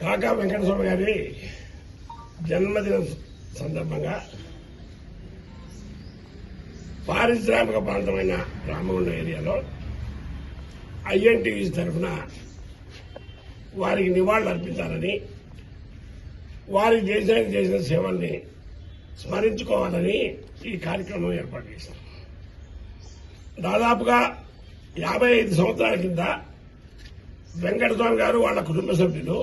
కాకా వెంకటస్వామి గారి జన్మదిన సందర్భంగా పారిశ్రామిక ప్రాంతమైన రామగుండం ఏరియాలో ఐఎన్టీవీ తరఫున వారికి నివాళులు అర్పించాలని వారి దేశానికి చేసిన సేవల్ని స్మరించుకోవాలని ఈ కార్యక్రమం ఏర్పాటు చేశారు దాదాపుగా యాభై ఐదు సంవత్సరాల కింద వెంకటస్వామి గారు వాళ్ళ కుటుంబ సభ్యులు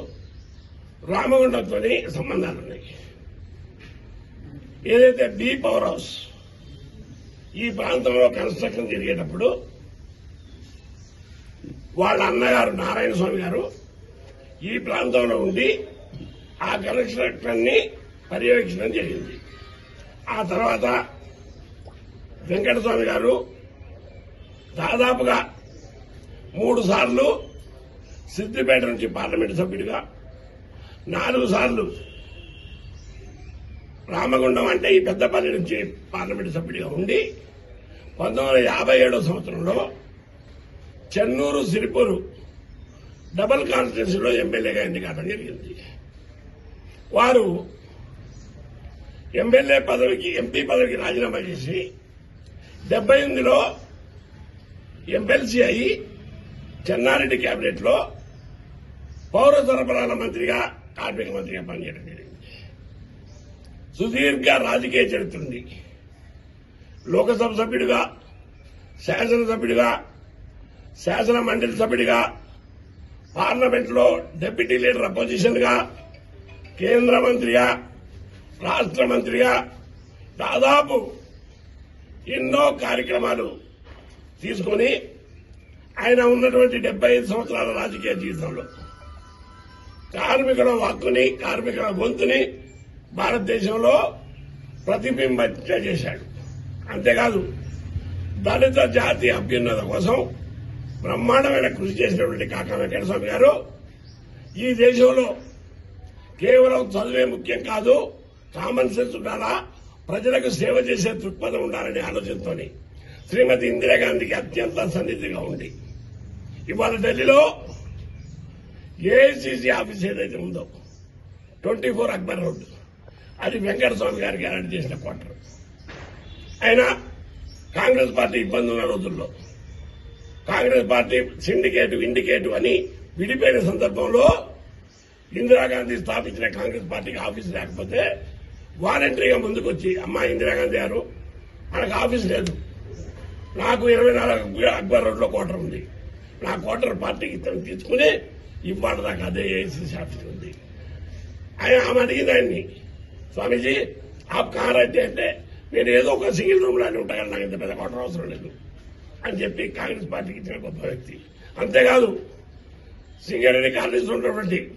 రామగుండంతో సంబంధాలు ఉన్నాయి. ఏదైతే బి పవర్ హౌస్ ఈ ప్రాంతంలో కన్స్ట్రక్షన్ జరిగేటప్పుడు వాళ్ళ అన్నగారు నారాయణ స్వామి గారు ఈ ప్రాంతంలో ఉండి ఆ కన్స్ట్రక్షన్ని పర్యవేక్షణం జరిగింది. ఆ తర్వాత వెంకటస్వామి గారు దాదాపుగా మూడు సార్లు సిద్దిపేట నుంచి పార్లమెంటు సభ్యుడిగా నాలుగు సార్లు రామగుండం అంటే ఈ పెద్దపల్లి నుంచి పార్లమెంటు సభ్యుడిగా ఉండి పంతొమ్మిది వందల యాభై ఏడో సంవత్సరంలో చెన్నూరు సిరిపూరు డబల్ కాన్స్టిట్యూన్సీలో ఎమ్మెల్యేగా ఎన్నికడం జరిగింది. వారు ఎమ్మెల్యే పదవికి ఎంపీ పదవికి రాజీనామా చేసి డెబ్బై ఎనిమిదిలో ఎమ్మెల్సీ అయి చెన్నారెడ్డి కేబినెట్లో పౌర సరఫరాల మంత్రిగా కార్మిక మంత్రిగా పనిచేయడం జరిగింది. సుదీర్ఘ రాజకీయ చరిత్ర ఉంది. లోకసభ సభ్యుడిగా శాసనసభ్యుడిగా శాసన మండలి సభ్యుడిగా పార్లమెంట్లో డిప్యూటీ లీడర్ అపోజిషన్గా కేంద్ర మంత్రిగా రాష్ట్ర మంత్రిగా దాదాపు ఎన్నో కార్యక్రమాలు తీసుకొని ఆయన ఉన్నటువంటి డెబ్బై ఐదు సంవత్సరాల రాజకీయ జీవితంలో కార్మికుల హక్కుని కార్మికుల గొంతుని భారతదేశంలో ప్రతిబింబించ చేశాడు. అంతేకాదు దళిత జాతి అభ్యున్నత కోసం బ్రహ్మాండమైన కృషి చేసినటువంటి కాకా వెంకటస్వామి గారు ఈ దేశంలో కేవలం చదువే ముఖ్యం కాదు కామన్ సెన్స్ ఉండాలా? ప్రజలకు సేవ చేసే దృక్పథం ఉండాలనే ఆలోచనతోని శ్రీమతి ఇందిరాగాంధీకి అత్యంత సన్నిధిగా ఉంది. ఇవాళ ఢిల్లీలో ఏఐసిసి ఆఫీస్ ఏదైతే ఉందో ట్వంటీ ఫోర్ అక్బర్ రోడ్ అది వెంకటస్వామి గారికి అలాంటి చేసిన క్వార్టర్ ఆయన కాంగ్రెస్ పార్టీ ఇబ్బంది ఉన్న రోజుల్లో కాంగ్రెస్ పార్టీ సిండికేట్ ఇండికేట్ అని విడిపోయిన సందర్భంలో ఇందిరాగాంధీ స్థాపించిన కాంగ్రెస్ పార్టీకి ఆఫీస్ లేకపోతే వాలంటరీగా ముందుకు వచ్చి అమ్మా ఇందిరాగాంధీ గారు మనకు ఆఫీస్ లేదు. నాకు ఇరవై నాలుగు అక్బర్ రోడ్లో క్వార్టర్ ఉంది. నా క్వార్టర్ పార్టీకి ఇతను తీసుకుని ఇవాళ దాకా అదే ఏఐసీసీ ఆఫీస్ ఉంది. ఆయన ఆమె అడిగింది ఆయన్ని స్వామీజీ ఆప్ కారంటే అంటే నేను ఏదో ఒక సింగిల్ రూమ్లోనే ఉంటా కానీ నాకు ఇంత పెద్ద క్వార్టర్ అవసరం లేదు. అని చెప్పి కాంగ్రెస్ పార్టీకి ఇచ్చిన గొప్ప వ్యక్తి. అంతేకాదు సింగరేణి కాంగ్రెస్ ఉన్నటువంటి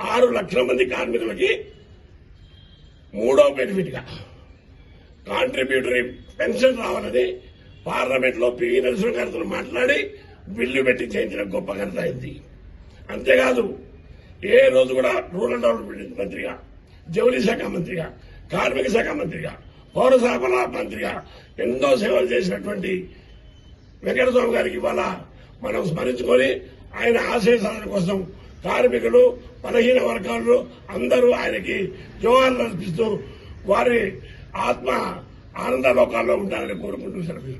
ఆరు లక్షల మంది కార్మికులకి మూడో బెనిఫిట్గా కాంట్రిబ్యూటరీ పెన్షన్ రావాలని పార్లమెంట్లో పివి నరసింహ గారితో మాట్లాడి బిల్లు పెట్టి చేయించిన గొప్ప ఘనత అయింది అంతేకాదు ఏ రోజు కూడా రూరల్ డెవలప్మెంట్ మంత్రిగా జౌలి శాఖ మంత్రిగా కార్మిక శాఖ మంత్రిగా పౌర సరఫరా మంత్రిగా ఎన్నో సేవలు చేసినటువంటి వెంకటస్వామి గారికి ఇవాళ మనం స్మరించుకొని ఆయన ఆశయ సాధన కోసం కార్మికులు బలహీన వర్గాలు అందరూ ఆయనకి జోహార్లు అర్పిస్తూ వారి ఆత్మ ఆనంద లోకాల్లో ఉండాలని కోరుకుంటూ సెలవు